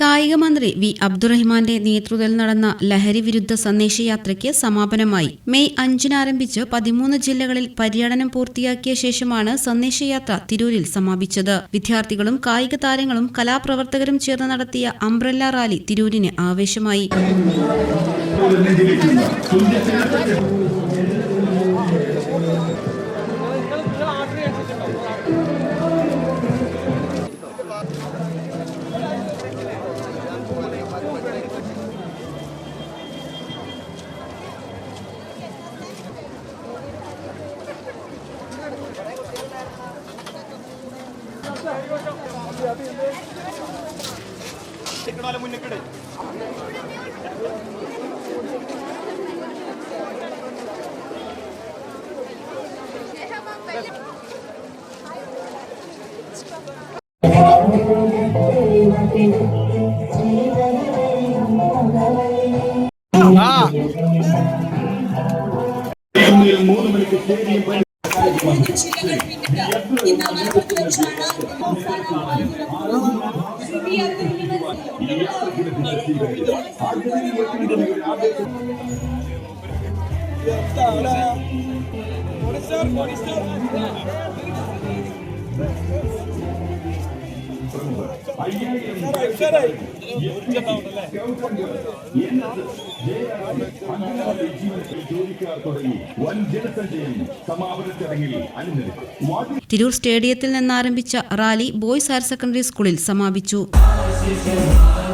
കായിക മന്ത്രി വി. അബ്ദുറഹ്മാന്റെ നേതൃത്വത്തിൽ നടന്ന ലഹരി വിരുദ്ധ സന്ദേശയാത്രയ്ക്ക് സമാപനമായി. മെയ് അഞ്ചിന് ആരംഭിച്ച് പതിമൂന്ന് ജില്ലകളിൽ പര്യടനം പൂർത്തിയാക്കിയ ശേഷമാണ് സന്ദേശയാത്ര തിരൂരിൽ സമാപിച്ചത്. വിദ്യാർത്ഥികളും കായിക താരങ്ങളും കലാപ്രവർത്തകരും ചേർന്ന് നടത്തിയ അംബ്രല്ല റാലി തിരൂരിന് ആവേശമായി. ചിക്കണോലെ മുന്നിക്കിട് ആ. മൂന്ന് മണിക്ക് തിരൂർ സ്റ്റേഡിയത്തിൽ നിന്നാരംഭിച്ച റാലി ബോയ്സ് ഹയർ സെക്കൻഡറി സ്കൂളിൽ സമാപിച്ചു. is your.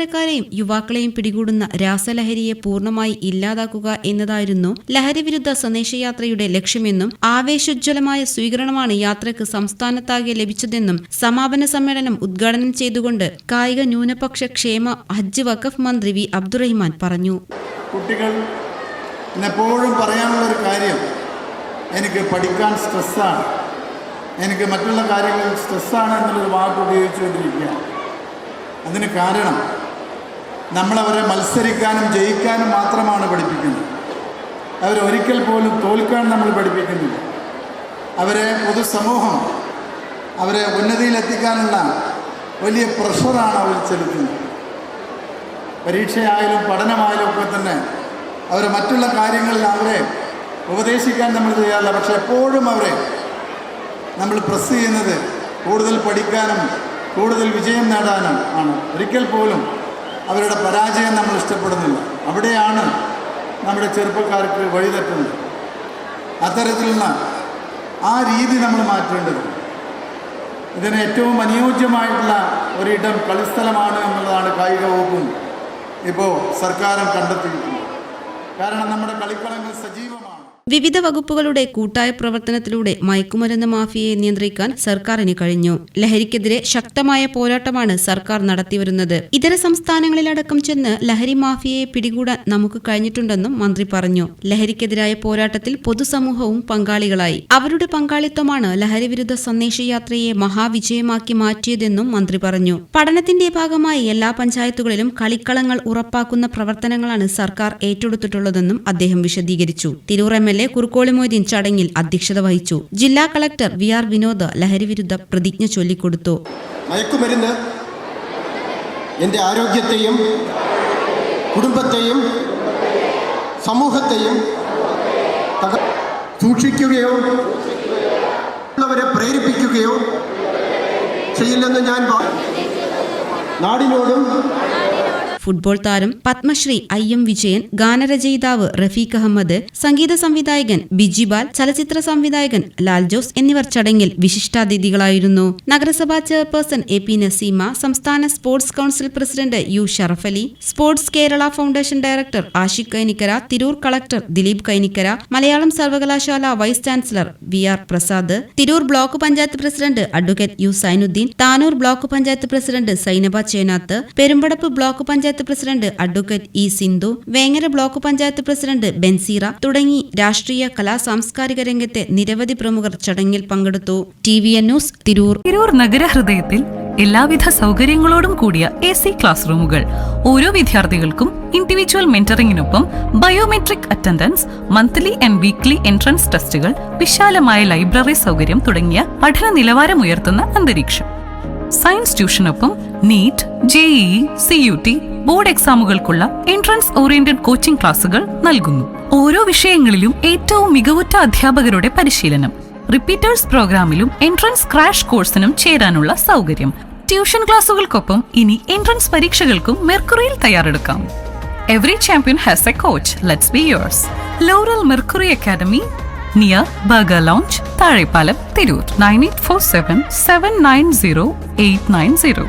കൗമാരക്കാരെയും യുവാക്കളെയും പിടികൂടുന്ന രാസലഹരിയെ പൂർണമായി ഇല്ലാതാക്കുക എന്നതായിരുന്നു ലഹരിവിരുദ്ധ സന്ദേശയാത്രയുടെ ലക്ഷ്യമെന്നും ആവേശോജ്വലമായ സ്വീകരണമാണ് യാത്രയ്ക്ക് സംസ്ഥാനത്താകെ ലഭിച്ചതെന്നും സമാപന സമ്മേളനം ഉദ്ഘാടനം ചെയ്തുകൊണ്ട് കായിക ന്യൂനപക്ഷ ക്ഷേമ ഹജ്ജ് വഖഫ് മന്ത്രി വി അബ്ദുറഹിമാൻ പറഞ്ഞു. കുട്ടികൾ എപ്പോഴും പറയാനുള്ള ഒരു കാര്യം എനിക്ക് പഠിക്കാൻ സ്ട്രെസ്സാണ്. എനിക്ക് മറ്റുള്ള കാര്യങ്ങളിൽ സ്ട്രെസ്സാണ് എന്നുള്ളൊരു വാക്ക് ഉപയോഗിച്ചുകൊണ്ടിരിക്കുക അതിന് കാരണം നമ്മളവരെ മത്സരിക്കാനും ജയിക്കാനും മാത്രമാണ് പഠിപ്പിക്കുന്നത്. അവരൊരിക്കൽ പോലും തോൽക്കാൻ നമ്മൾ പഠിപ്പിക്കുന്നില്ല. അവരെ പൊതുസമൂഹം അവരെ ഉന്നതിയിലെത്തിക്കാനുള്ള വലിയ പ്രഷറാണ് അവർ ചെലുത്തുന്നത്. പരീക്ഷയായാലും പഠനമായാലും ഒക്കെ തന്നെ അവർ മറ്റുള്ള കാര്യങ്ങളിൽ അവരെ ഉപദേശിക്കാൻ നമ്മൾ ചെയ്യാറില്ല പക്ഷെ എപ്പോഴും അവരെ നമ്മൾ പ്രസ് ചെയ്യുന്നത് കൂടുതൽ പഠിക്കാനും കൂടുതൽ വിജയം നേടാനും ആണ്. ഒരിക്കൽ പോലും അവരുടെ പരാജയം നമ്മൾ ഇഷ്ടപ്പെടുന്നില്ല. അവിടെയാണ് നമ്മുടെ ചെറുപ്പക്കാർക്ക് വഴിതെറ്റുന്നത്. അത്തരത്തിലുള്ള ആ രീതി നമ്മൾ മാറ്റേണ്ടത് ഇതിന് ഏറ്റവും അനുയോജ്യമായിട്ടുള്ള ഒരിടം കളിസ്ഥലമാണ് എന്നുള്ളതാണ് കായിക വകുപ്പും ഇപ്പോൾ സർക്കാരും കണ്ടെത്തിയിരിക്കുന്നത്. കാരണം നമ്മുടെ കളിക്കളങ്ങൾ വിവിധ വകുപ്പുകളുടെ കൂട്ടായ പ്രവർത്തനത്തിലൂടെ മയക്കുമരുന്ന് മാഫിയയെ നിയന്ത്രിക്കാൻ സർക്കാരിന് കഴിഞ്ഞു. ലഹരിക്കെതിരെ ശക്തമായ പോരാട്ടമാണ് സർക്കാർ നടത്തിവരുന്നത്. ഇതര സംസ്ഥാനങ്ങളിലടക്കം ചെന്ന് ലഹരി മാഫിയയെ പിടികൂടാൻ നമുക്ക് കഴിഞ്ഞിട്ടുണ്ടെന്നും മന്ത്രി പറഞ്ഞു. ലഹരിക്കെതിരായ പോരാട്ടത്തിൽ പൊതുസമൂഹവും പങ്കാളികളായി. അവരുടെ പങ്കാളിത്തമാണ് ലഹരിവിരുദ്ധ സന്ദേശയാത്രയെ മഹാവിജയമാക്കി മാറ്റിയതെന്നും മന്ത്രി പറഞ്ഞു. പഠനത്തിന്റെ ഭാഗമായി എല്ലാ പഞ്ചായത്തുകളിലും കളിക്കളങ്ങൾ ഉറപ്പാക്കുന്ന പ്രവർത്തനങ്ങളാണ് സർക്കാർ ഏറ്റെടുത്തിട്ടുള്ളതെന്നും അദ്ദേഹം വിശദീകരിച്ചു. Tirur M. L. A Kurukkoli Moideen ചടങ്ങിൽ അധ്യക്ഷത വഹിച്ചു. ജില്ലാ കളക്ടർ വി ആർ വിനോദ് ലഹരിവിരുദ്ധ പ്രതിജ്ഞ ചൊല്ലിക്കൊടുത്തു. മയക്കുമരുന്ന് എന്റെ ആരോഗ്യത്തെയും കുടുംബത്തെയും സമൂഹത്തെയും സൂക്ഷിക്കുകയോ ഉള്ളവരെ പ്രേരിപ്പിക്കുകയോ ചെയ്യില്ലെന്ന് ഞാൻ നാടിനോടും ഫുട്ബോൾ താരം പത്മശ്രീ ഐ എം വിജയൻ ഗാനരചയിതാവ് റഫീഖ് അഹമ്മദ് സംഗീത സംവിധായകൻ ബിജിബാൽ ചലച്ചിത്ര സംവിധായകൻ ലാൽ ജോസ് എന്നിവർ ചടങ്ങിൽ വിശിഷ്ടാതിഥികളായിരുന്നു. നഗരസഭാ ചെയർപേഴ്സൺ എ പി നസീമ സംസ്ഥാന sports council president U Sharafali sports Kerala foundation director Ashiq Kainikkara Tirur collector Dileep Kainikkara Malayalam സർവകലാശാല vice chancellor V R Prasad Tirur block panchayat president advocate U Sainuddin Tanur block panchayat president Sainaba Chenath Perumpadappu block panchayat president advocate E Sindhu Vengara block panchayat president Benseera തുടങ്ങി രാഷ്ട്രീയ കലാ സാംസ്കാരിക രംഗത്തെ നിരവധി പ്രമുഖർ ചടങ്ങിൽ പങ്കെടുത്തു. T V N news Tirur. Tirur നഗരഹൃദയത്തിൽ എല്ലാവിധ സൗകര്യങ്ങളോടും കൂടിയ എ സി ക്ലാസ് റൂമുകൾ. ഓരോ വിദ്യാർത്ഥികൾക്കും individual മെന്ററിംഗിനൊപ്പം biometric attendance monthly and weekly entrance ടെസ്റ്റുകൾ വിശാലമായ ലൈബ്രറി സൗകര്യം തുടങ്ങിയ പഠന നിലവാരമുയർത്തുന്ന അന്തരീക്ഷം. Science ട്യൂഷനൊപ്പം NEET JEE C U T board എക്സാമുകൾക്കുള്ള entrance oriented coaching ക്ലാസുകൾ നൽകുന്നു. ഓരോ വിഷയങ്ങളിലും ഏറ്റവും മികവുറ്റ അധ്യാപകരുടെ പരിശീലനം. റിപ്പീറ്റേഴ്സ് പ്രോഗ്രാമിലും എൻട്രൻസ് ക്രാഷ് കോഴ്സിനും ചേരാനുള്ള സൗകര്യം. ട്യൂഷൻ ക്ലാസുകൾക്കൊപ്പം ഇനി എൻട്രൻസ് പരീക്ഷകൾക്കും മെർക്കുറിയിൽ തയ്യാറെടുക്കാം. Every champion has a coach let's be yours laurel mercury academy near burger lounge Thazhepalam Tirur nine eight four seven seven nine zero eight nine zero